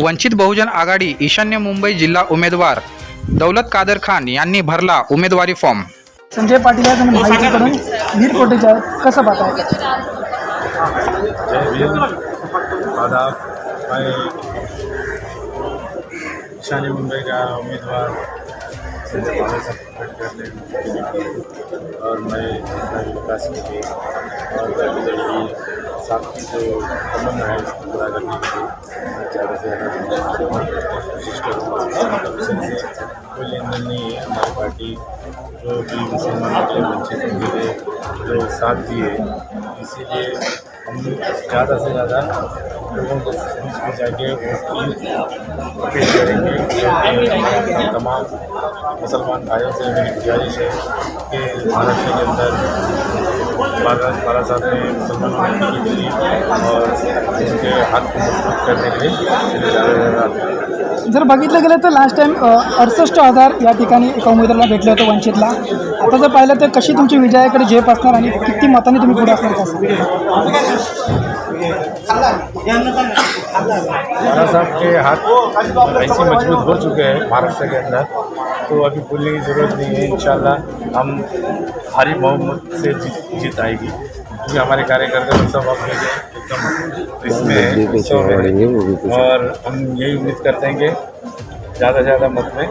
वंचित बहुजन आघाडी ईशान्य मुंबई जिल्हा उमेदवार दौलत कादर खान यांनी भरला उमेदवारी फॉर्म संजय पाटील आहेत आणि महायुतीकडून वीर कोटेचे आहेत कसं मैं ईशान्य मुंबई का संजय और मैं विकास के लिए और साथ की जो है उसको पूरा करने के लिए मैं से कोशिश करूँगा कोई लेन देन नहीं है हमारी पार्टी जो भी मुसलमान वंचित जो साथ दिए। इसीलिए हम ज़्यादा से ज़्यादा लोगों को बीच में जाके अपील करेंगे तमाम मुसलमान भाइयों से मेरी गुजारिश है कि महाराष्ट्र के अंदर बाला बाला साहब ने मुसलमानों की दिली और उनके हाथ को मजबूत करने के लिए ज़्यादा से ज़्यादा जर बघितलं गेलं तर लास्ट टाइम अडसष्ट हजार या ठिकाणी एका उमेदवाराला भेटलं होतं वंचितला आता जर पाहिलं तर कशी तुमची विजयाकडे झेप असणार आणि किती मताने तुम्ही पुढे असणार कसं साहब के हाथ ऐसे मजबूत हो चुके हैं महाराष्ट्र के अंदर तो अभी भूलने की ज़रूरत नहीं है इन हम हरी बहुमत से जीत जीत आएगी. क्योंकि हमारे कार्यकर्ता लोग सब अपने एकदम इसमें है। और हम यही उम्मीद करते हैं कि ज़्यादा से ज़्यादा मत में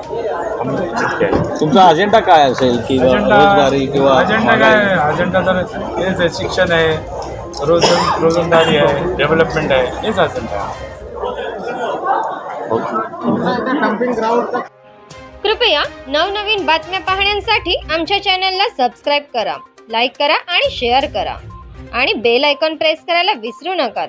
हम जीत के आएंगे। तुमचा अजेंडा काय असेल? किंवा रोजगारी किंवा अजेंडा काय आहे? अजेंडा तर हेच आहे. शिक्षण आहे रोजन रोजंदारी आहे डेव्हलपमेंट आहे. हेच अजेंडा आहे. कृपया नवनवीन बातम्या पाहण्यासाठी आमच्या चॅनलला सबस्क्राईब करा लाईक करा आणि शेअर करा. आणि बेल आयकॉन प्रेस करायला विसरू नका.